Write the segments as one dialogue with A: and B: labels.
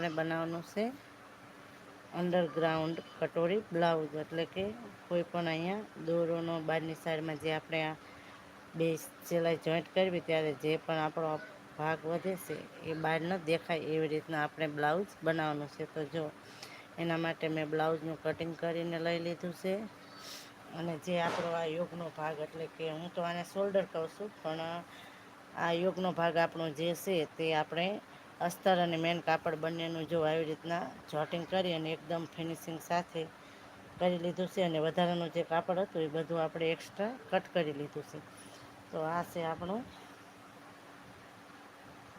A: આપણે બનાવવાનું છે. અંડરગ્રાઉન્ડ કટોરી, બ્લાઉઝ એટલે કે કોઈ પણ અહીંયા દોરોનો બહારની સાઈડમાં જે આપણે આ બે સિલાઈ જોઈન્ટ કરવી ત્યારે જે પણ આપણો ભાગ વધે છે એ બહાર ન દેખાય એવી રીતના આપણે બ્લાઉઝ બનાવવાનું છે. તો જો, એના માટે મેં બ્લાઉઝનું કટિંગ કરીને લઈ લીધું છે. અને જે આપણો આ યોગનો ભાગ એટલે કે હું તો આને શોલ્ડર કહું છું, પણ આ યોગનો ભાગ આપણો જે છે તે આપણે અસ્તર અને મેન કાપડ બંનેનું જો આવી રીતના જોટિંગ કરી અને એકદમ ફિનિશિંગ સાથે કરી લીધું છે અને વધારાનું જે કાપડ હતું એ બધું આપણે એક્સ્ટ્રા કટ કરી લીધું છે. તો આ છે આપણું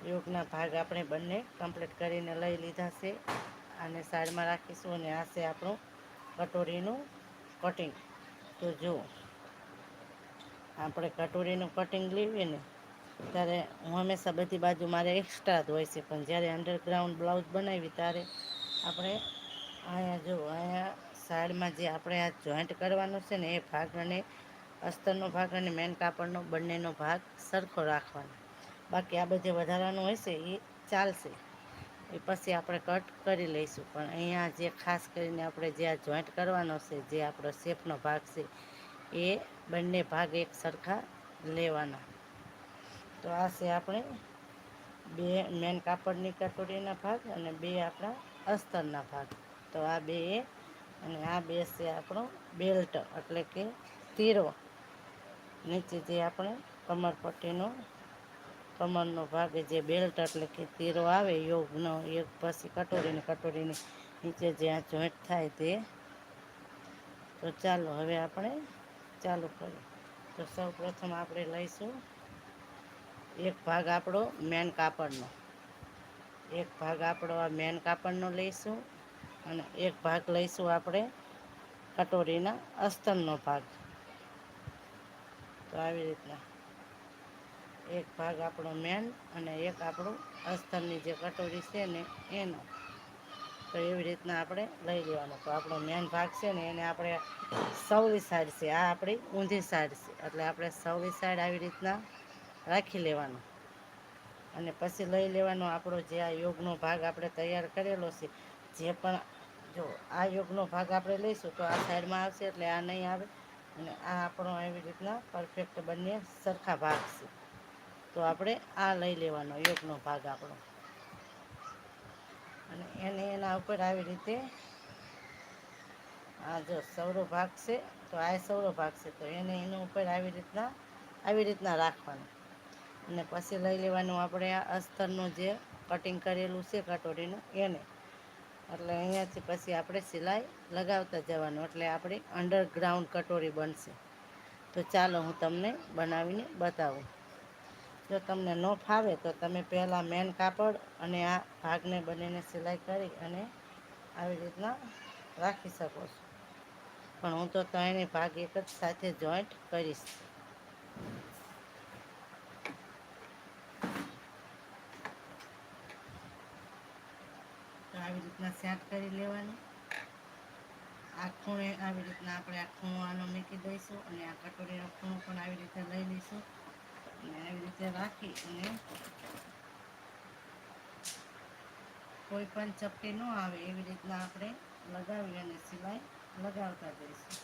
A: યોગના ભાગ આપણે બંને કમ્પ્લીટ કરીને લઈ લીધા છે. અને સાઈડમાં રાખીશું અને આ છે આપણું કટોરીનું કટિંગ તો જો આપણે કટોરીનું કટિંગ લેવીએ ને ત્યારે હું હંમેશા બધી બાજુ મારે એક્સ્ટ્રા જ હોય છે. પણ જ્યારે અંડરગ્રાઉન્ડ બ્લાઉઝ બનાવી ત્યારે આપણે અહીંયા જો, અહીંયા સાઈડમાં જે આપણે આ જોઈન્ટ કરવાનું છે ને, એ ભાગ અને અસ્તરનો ભાગ અને મેન કાપડનો બંનેનો ભાગ સરખો રાખવાનો. બાકી આ બધે વધારાનું હોય છે, એ ચાલશે. એ પછી આપણે કટ કરી લઈશું. પણ અહીંયા જે ખાસ કરીને આપણે જે આ જોઈન્ટ કરવાનો છે, જે આપણો શેપનો ભાગ છે, એ બંને ભાગ એક સરખા લેવાના. તો આ છે આપણે બે મેન કાપડની કટોરીના ભાગ અને બે આપણા અસ્તરના ભાગ. તો આ બે અને આ બે છે આપણો બેલ્ટ, એટલે કે તીરો. નીચે જે આપણે કમરપટ્ટીનો, કમરનો ભાગ જે બેલ્ટ, એટલે કે તીરો આવે યોગનો એક પછી કટોરીને કટોરીની નીચે જ્યાં જોઈન્ટ થાય તે. તો ચાલો હવે આપણે ચાલુ કરીએ. તો સૌ પ્રથમ આપણે લઈશું એક ભાગ આપણો મેન કાપડનો. એક ભાગ આપણો આ મેન કાપડનો લઈશું અને એક ભાગ લઈશું આપણે કટોરીના અસ્તનનો ભાગ. તો આવી રીતના. એક ભાગ આપણો મેન અને એક આપણું અસ્તનની જે કટોરી છે ને એનો. તો એવી રીતના આપણે લઈ લેવાનો. તો આપણો મેન ભાગ છે ને એને આપણે સૌલી સાઈડ છે. આ આપણી ઊંધી સાઈડ છે. એટલે આપણે સૌલી સાઈડ આવી રીતના રાખી લેવાનો. અને પછી લઈ લેવાનો આપણો જે આ યોગનો ભાગ આપણે તૈયાર કરેલો છે. જે પણ જો આ યોગનો ભાગ આપણે લઈશું તો આ સાઈડમાં આવશે એટલે આ નહીં આવે. અને આ આપણો એવી રીતના પરફેક્ટ બંને સરખા ભાગ છે. તો આપણે આ લઈ લેવાનો યોગનો ભાગ આપણો. અને એને એના ઉપર આવી રીતે આ જો સૌરો ભાગ છે, તો આ સૌરો ભાગ છે, તો એને એના ઉપર આવી રીતના આવી રીતના રાખવાનું. અને પછી લઈ લેવાનું આપણે આ અસ્તરનું જે કટિંગ કરેલું છે કટોરીનું, એને. એટલે અહીંયાથી પછી આપણે સિલાઈ લગાવતા જવાનું, એટલે આપણી અંડરગ્રાઉન્ડ કટોરી બનશે. તો ચાલો હું તમને બનાવીને બતાવું. જો તમને ન ફાવે તો તમે પહેલાં મેન કાપડ અને આ ભાગને બંનેને સિલાઈ કરી અને આવી રીતના રાખી શકો છો. પણ હું તો ત્રણેય ભાગ એક જ સાથે જોઈન્ટ કરીશ તો આવી રીતના શાક કરી લેવાનું. આ ખૂણે આવી રીતના આપણે આ ખૂણો આનો મૂકી દઈશું અને આ કટોરીનો ખૂણો પણ આવી રીતે લઈ લઈશું. અને આવી રીતે રાખી અને કોઈ પણ ચપટી ન આવે એવી રીતના આપણે લગાવી અને સિલાઈ લગાવતા જઈશું.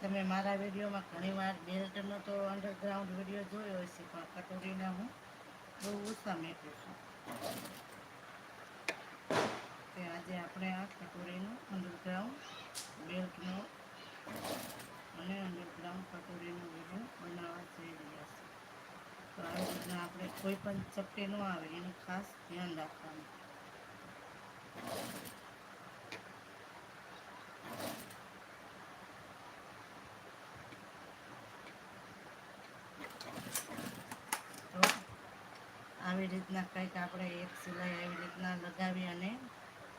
A: તમે મારા વિડીયોમાં ઘણીવાર બેલ્ટનો તો અંડરગ્રાઉન્ડ વીડિયો જોયો હશે, પણ કટોરીના હું બહુ ઓછા મેકું છું તે આજે આપણે આ કટોરીનું અંડરગ્રાઉન્ડ બેલ્ટનો અને અંડરગ્રાઉન્ડ કટોરીનો વીડિયો બનાવવા જઈ રહ્યા છે તો આવી રીતના આપણે કોઈ પણ ચપટી ન આવે, એનું ખાસ ધ્યાન રાખવાનું તો આવી કંઈક આપણે એક સિલાઈ આવી રીતના લગાવી અને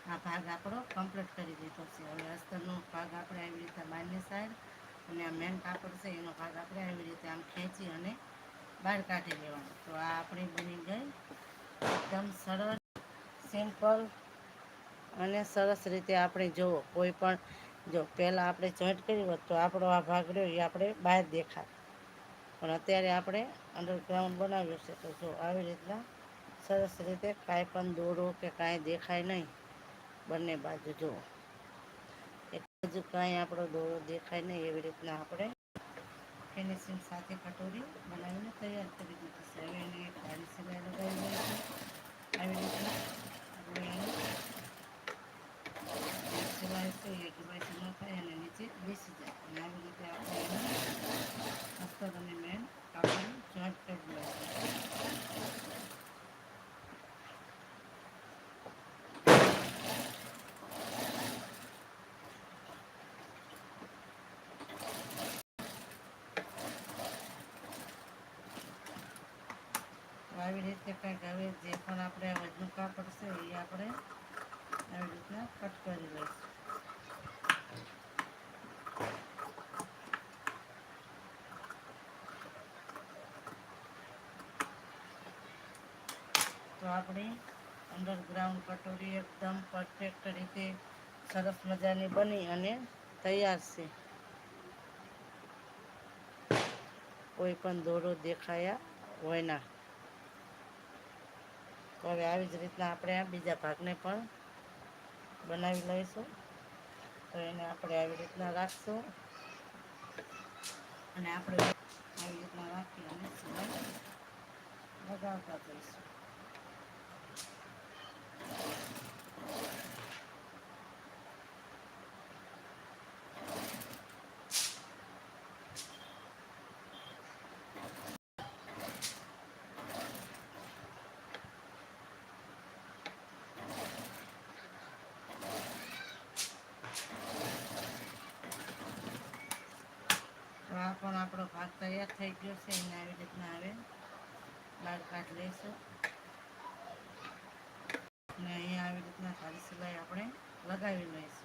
A: આ ભાગ આપણો કમ્પ્લીટ કરી દીધો છે. હવે અસ્તરનો ભાગ આપણે આવી રીતે બહારની સાઈડ અને આ મેન કાપડ છે, એનો ભાગ આપણે આવી રીતે આમ ખેંચી અને બહાર કાઢી લેવાનો. તો આ આપણી બની ગઈ એકદમ સરળ સિમ્પલ અને સરસ રીતે આપણે જુઓ કોઈ પણ જો પહેલાં આપણે જોઈન્ટ કરી હોત તો આપણો આ ભાગ રહ્યો એ આપણે બહાર દેખાય પણ અત્યારે આપણે અંડરગ્રાઉન્ડ બનાવ્યું છે તો જો આવી રીતના સરસ રીતે કાંઈ પણ દોરો કે કાંઈ દેખાય નહીં. બંને બાજુ જુઓ. એક બાજુ કાંઈ આપણો દોરો દેખાય નહીં એવી રીતના આપણે ફિનિશિંગ સાથે કટોરી બનાવીને તૈયાર કરી દીધી છે. હવે એને એક સારી સિલાઈ લગાવી દઈએ આવી રીતના આપણે એને સિલાઈ છે એ ડુબાઈથી ન થાય અને નીચે બેસી જાય. અને આવી રીતે આપણે એને અસ્તર અને મેન કાપડ જોઈન્ટ કરી દઈએ આવી રીતે કંઈક હવે જે પણ આપણે વજનું કાપડ છે એ આપણે આવી રીતના કટ કરી લઈશું. તો આપણી અંડરગ્રાઉન્ડ કટોરી એકદમ પરફેક્ટ રીતે સરસ મજાની બની અને તૈયાર છે. કોઈ પણ દોરો દેખાયા હોય ના. તો હવે આવી જ રીતના આપણે આ બીજા ભાગને પણ બનાવી લઈશું. તો એને આપણે આવી રીતના રાખશું. અને આપણે આવી રીતના રાખી અને સિલાઈ લગાવતા જઈશું તો આ પણ આપણો ભાગ તૈયાર થઈ ગયો છે, એને આવી રીતના આવે બાર કાઢ લઈશું. અને અહીંયા આવી રીતના સારી સિલાઈ આપણે લગાવી લઈશું.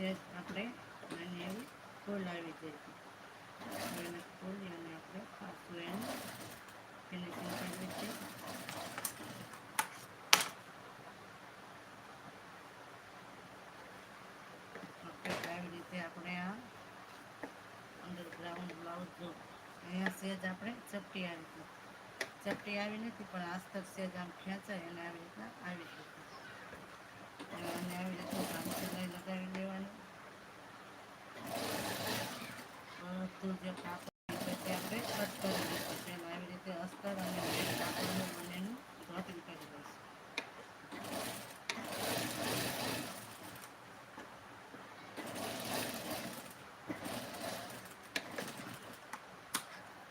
A: સેજ આપણે અને એવું ફૂલ આવી જઈશું એને ખોલી અને આપણે પાછું એને ફિનિશિંગ કરવી છે? આવી રીતે આપણે આ અંડરગ્રાઉન્ડ બ્લાઉઝ જો અહીંયા સેજ આપણે ચપટી આવી હતી ચપટી આવી નથી, પણ આસ્તર સેજ આમ ખેંચાય અને આવી રીતના આવી અને આવી રીતનું લગાવી લેવાની બધું જે કાપડ છે તે આપણે કટ કરી દઈશું તેમ આવી રીતે અસ્તર અને કાપડનું બંનેનું કટિંગ કરી દઈશું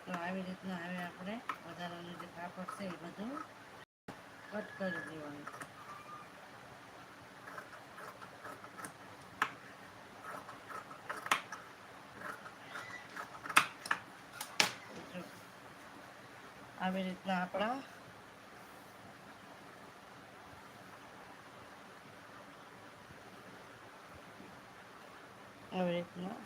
A: તો આવી રીતના હવે આપણે વધારાનું જે કાપડ છે એ બધું કટ કરી દેવાનું. છે આવી રીતના આપણા આવી રીતના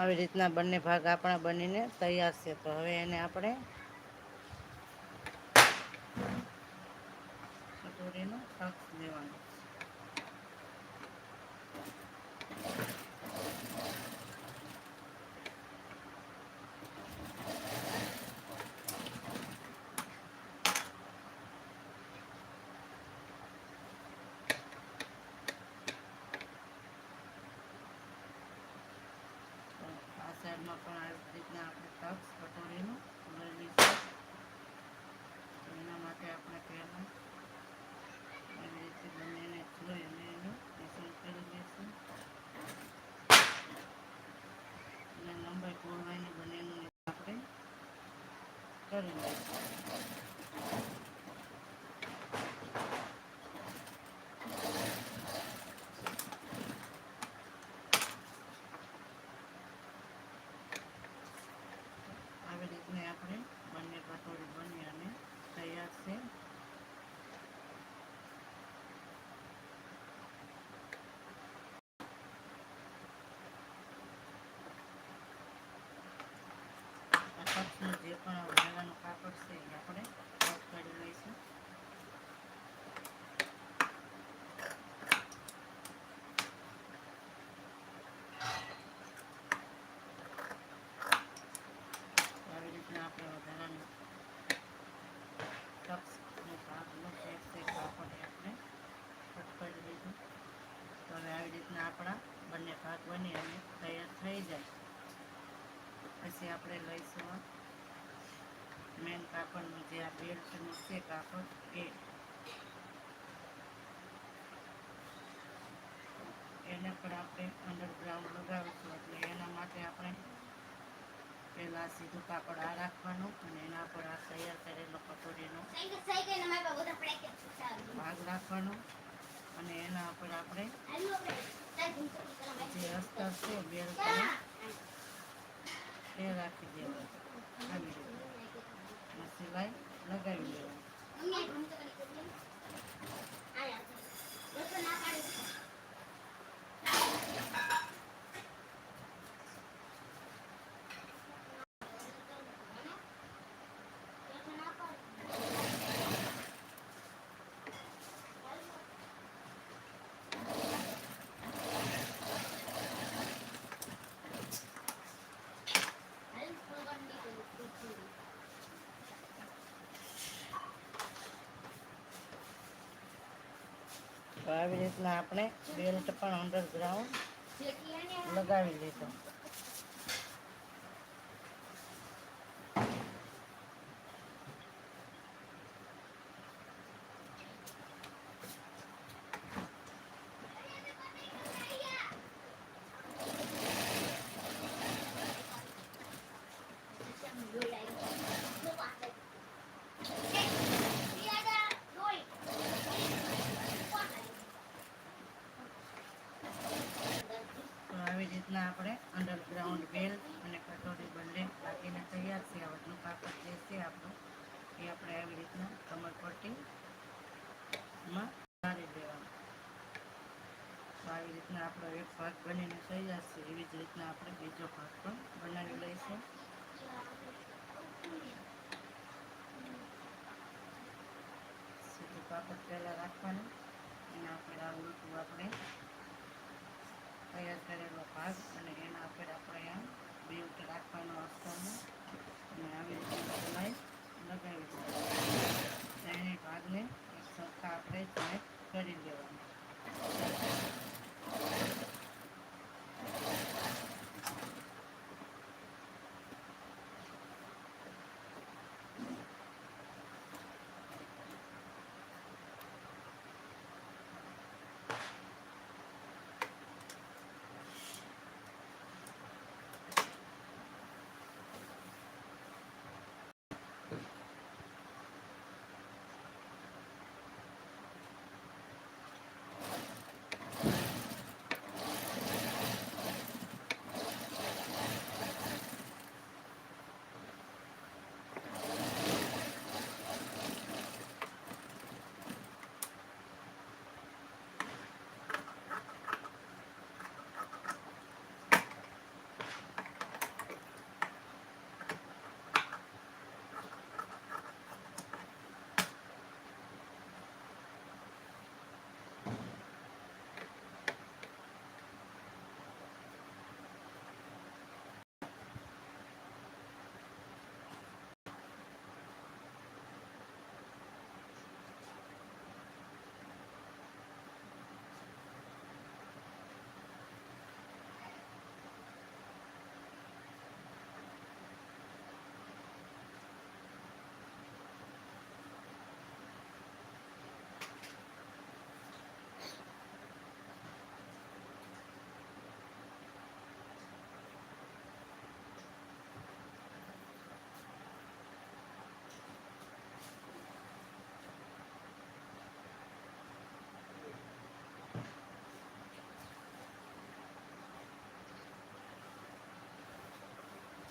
A: આવી રીતના બંને ભાગ આપણા બનીને તૈયાર છે. તો હવે એને આપણે કટોરીનો ટક્સ લેવાનો તો આ સાઈડમાં પણ આવી રીતના આપણે ટક્સ કટોરીનું તો એના માટે આપણે પહેલાં એવી રીતે બંનેને જોઈ અને એનું મિશ્રણ કરી દઈશું અને લંબાઈ પહોળાઈની બંનેનું આપણે કરી લઈશું આવી રીતને આપણે બંને કટોરી બની અને તૈયાર છે આ કચ્છનું જે પણ વાલાનું કાપડ છે, એ આપણે કટ લઈશું. આવી રીતના આપણે વધારાનું ટક્સનો ભાગનો પેક છે કાપડ આપણે કરી લીધું તો આવી રીતના આપણા બંને ભાગ બની અને તૈયાર થઈ જાય. પછી આપણે લઈશું મેન કાપડનું જે આ બેલ્ટનું છે કાપડ એ એને પણ આપણે અંડરગ્રાઉન્ડ લગાવીશું એટલે એના માટે આપણે પહેલાં સીધું કાપડ આ રાખવાનું અને એના પર આ તૈયાર કરેલો કટોરીનો ભાગ રાખવાનો અને એના ઉપર આપણે જે અસ્તર છે બેલ્ટ એ રાખી દેવાનું. આવી સિલાઈ લગાવી દેવાની તો આવી રીતના આપણે બેલ્ટ પણ અંડરગ્રાઉન્ડ લગાવી લીધો. રીતના આપણે અંડરગ્રાઉન્ડ બેલ અને કટોરી બંને રાખીને તૈયાર છે બધું કાપડ જે છે આપણું, એ આપણે આવી રીતના કમરપટ્ટી પટ્ટીમાં મારી દેવાનું. તો આવી રીતના આપણો એક ભાગ બનીને તૈયાર છે. એવી જ રીતના આપણે બીજો ભાગ પણ બનાવી લઈશું. સીધું કાપડ પહેલાં રાખવાનું. અને આપણે આ ઉલટું આપણે તૈયાર કરેલો ભાગ અને એના ઉપર આપણે બે બેલ્ટ રાખવાનો અસ્તરનો અને આવી રીતે સિલાઈ લગાવી ત્રણેય ભાગને સરખા આપણે કરી દેવાના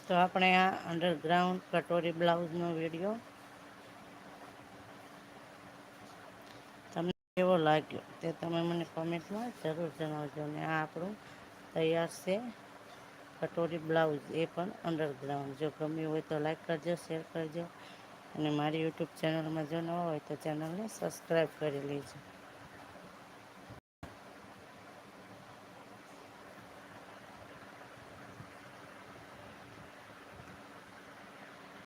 A: તો આપણે આ અંડરગ્રાઉન્ડ કટોરી બ્લાઉઝનો વીડિયો તમને કેવો લાગ્યો તે તમે મને કોમેન્ટમાં જરૂર જણાવજો ને આ આપણું તૈયાર છે કટોરી બ્લાઉઝ, એ પણ અંડરગ્રાઉન્ડ જો ગમ્યું હોય તો લાઈક કરજો શેર કરજો અને મારી યુટ્યુબ ચેનલમાં જો નવા હોય તો ચેનલને સબસ્ક્રાઈબ કરી લેજો.